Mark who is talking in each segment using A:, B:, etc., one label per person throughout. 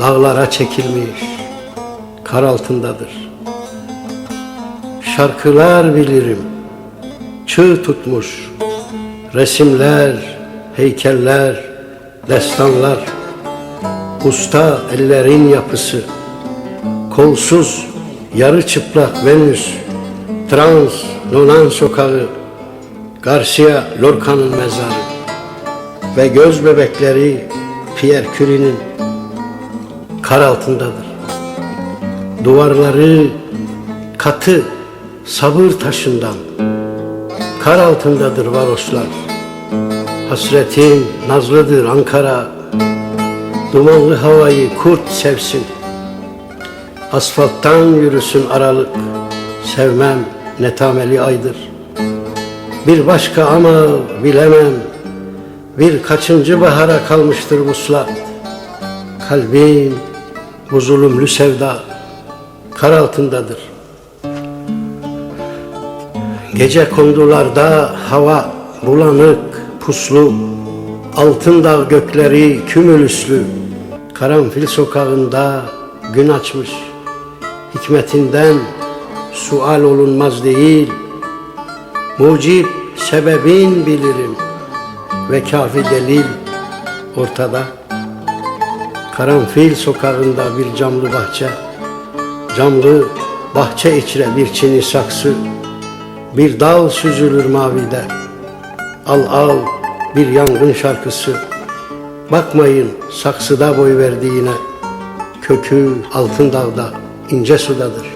A: dağlara çekilmiş, kar altındadır. Şarkılar bilirim, çığ tutmuş, resimler, heykeller, destanlar, usta ellerin yapısı, kolsuz, yarı çıplak Venüs, Trans, Nonan sokağı, Garcia Lorca'nın mezarı ve göz bebekleri Pierre Curie'nin kar altındadır. Duvarları katı sabır taşından kar altındadır varoslar. Hasretin nazlıdır Ankara. Dumanlı havayı kurt sevsin. Asfalttan yürüsün aralık. Sevmem netameli aydır. Bir başka ama bilemem. Bir kaçıncı bahara kalmıştır vuslat. Kalbim bu zulümlü sevda kar altındadır. Gece kondularda hava bulanık, puslu, altın dağ gökleri kümülüslü, karanfil sokağında gün açmış. Hikmetinden sual olunmaz değil, mucib sebebin bilirim ve kafi delil ortada. Karanfil sokağında bir camlı bahçe, camlı bahçe içre bir çini saksı, bir dal süzülür mavide. Al al bir yangın şarkısı. Bakmayın saksıda boy verdiğine. Kökü altın dağda ince sudadır.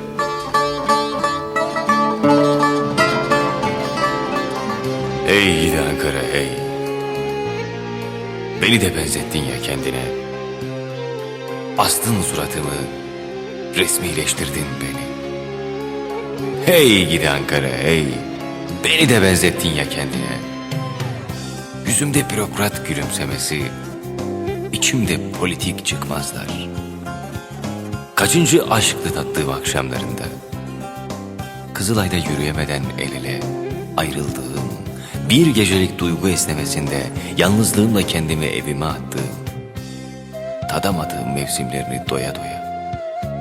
B: Ey gidi Ankara ey. Beni de benzettin ya kendine. Astın suratımı, resmileştirdin beni. Hey gidi Ankara hey. Beni de benzettin ya kendine. Yüzümde bürokrat gülümsemesi, içimde politik çıkmazlar. Kaçıncı aşklı tattığım akşamlarında. Kızılay'da yürüyemeden el ele ayrıldığım, bir gecelik duygu esnemesinde yalnızlığımla kendimi evime attığım, tadamadığım mevsimlerini doya doya,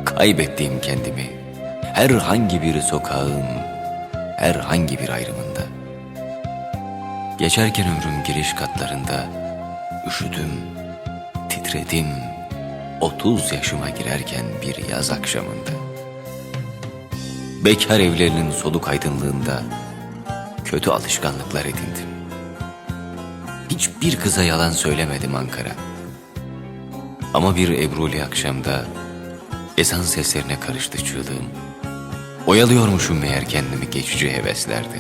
B: kaybettiğim kendimi herhangi bir sokağın, herhangi bir ayrımında. Geçerken ömrüm giriş katlarında üşüdüm, titredim, 30 yaşıma girerken bir yaz akşamında. Bekar evlerinin soluk aydınlığında kötü alışkanlıklar edindim. Hiçbir kıza yalan söylemedim Ankara. Ama bir Ebruli akşamda ezan seslerine karıştı çığlığım. Oyalıyormuşum meğer kendimi geçici heveslerde.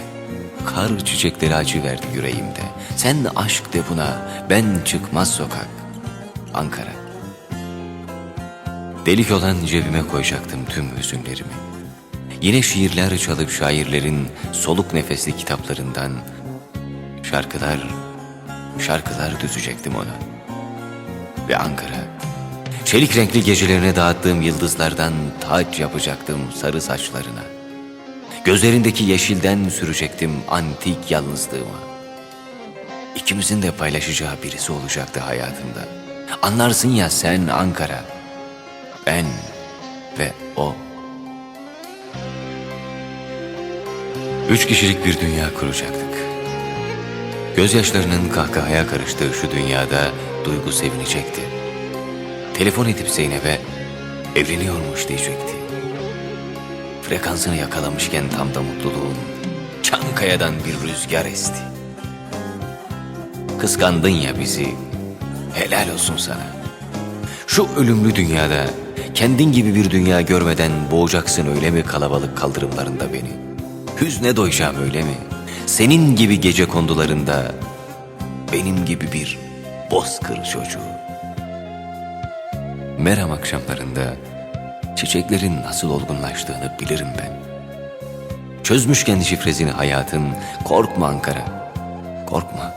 B: Kar çiçekleri acı verdi yüreğimde. Sen aşk de buna, ben çıkmaz sokak. Ankara. Delik olan cebime koyacaktım tüm hüzünlerimi. Yine şiirler çalıp şairlerin soluk nefesli kitaplarından şarkılar, şarkılar düzecektim ona. Ve Ankara, çelik renkli gecelerine dağıttığım yıldızlardan taç yapacaktım sarı saçlarına. Gözlerindeki yeşilden sürecektim antik yalnızlığıma. İkimizin de paylaşacağı birisi olacaktı hayatımda. Anlarsın ya sen Ankara, ben ve o. Üç kişilik bir dünya kuracaktık. Gözyaşlarının kahkahaya karıştığı şu dünyada duygu sevinecekti. Telefon edip Zeynep'e evleniyormuş diyecekti. Frekansını yakalamışken tam da mutluluğun Çankaya'dan bir rüzgar esti. Kıskandın ya bizi, helal olsun sana. Şu ölümlü dünyada kendin gibi bir dünya görmeden boğacaksın öyle mi kalabalık kaldırımlarında beni? Hüzne doyacağım öyle mi? Senin gibi gece kondularında benim gibi bir bozkır çocuğu. Meram akşamlarında çiçeklerin nasıl olgunlaştığını bilirim ben. Çözmüşken şifresini hayatın korkma Ankara, korkma.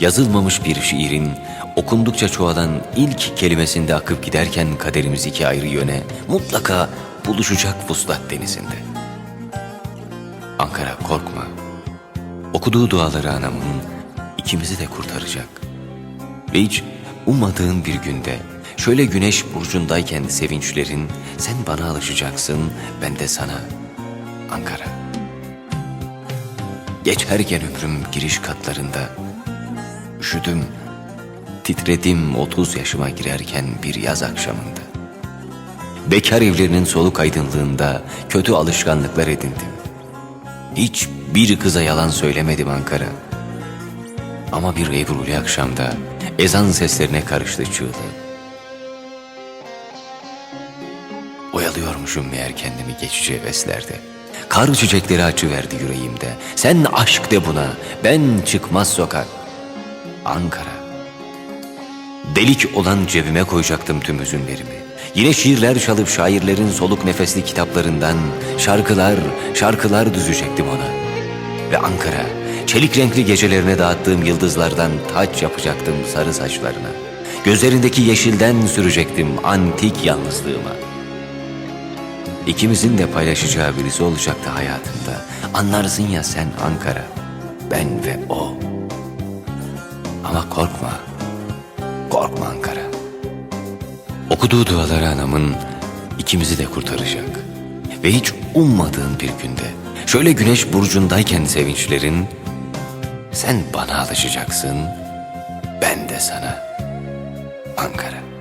B: Yazılmamış bir şiirin okundukça çoğalan ilk kelimesinde akıp giderken kaderimiz iki ayrı yöne mutlaka buluşacak vuslat denizinde. Ankara korkma. Okuduğu duaları anamın ikimizi de kurtaracak. Ve hiç ummadığın bir günde Şöyle güneş burcundayken sevinçlerin, sen bana alışacaksın, ben de sana. Ankara. Geçerken ömrüm giriş katlarında, üşüdüm, titredim 30 yaşıma girerken bir yaz akşamında. Bekar evlerinin soluk aydınlığında kötü alışkanlıklar edindim. Hiç bir kıza yalan söylemedim Ankara. Ama bir Ebruli akşamda ezan seslerine karıştı çığlığı. Oyalıyormuşum meğer kendimi geçici heveslerde. Kar çiçekleri açıverdi yüreğimde. Sen aşk de buna, ben çıkmaz sokak. Ankara. Delik olan cebime koyacaktım tüm hüzünlerimi. Yine şiirler çalıp şairlerin soluk nefesli kitaplarından şarkılar, şarkılar düzecektim ona. Ve Ankara, çelik renkli gecelerine dağıttığım yıldızlardan taç yapacaktım sarı saçlarına. Gözlerindeki yeşilden sürecektim antik yalnızlığıma. İkimizin de paylaşacağı birisi olacaktı hayatında. Anlarsın ya sen Ankara, ben ve o. Ama korkma, korkma Ankara. Okuduğu dualar anamın ikimizi de kurtaracak. Ve hiç ummadığın bir günde, şöyle güneş burcundayken sevinçlerin, sen bana alışacaksın, ben de sana. Ankara.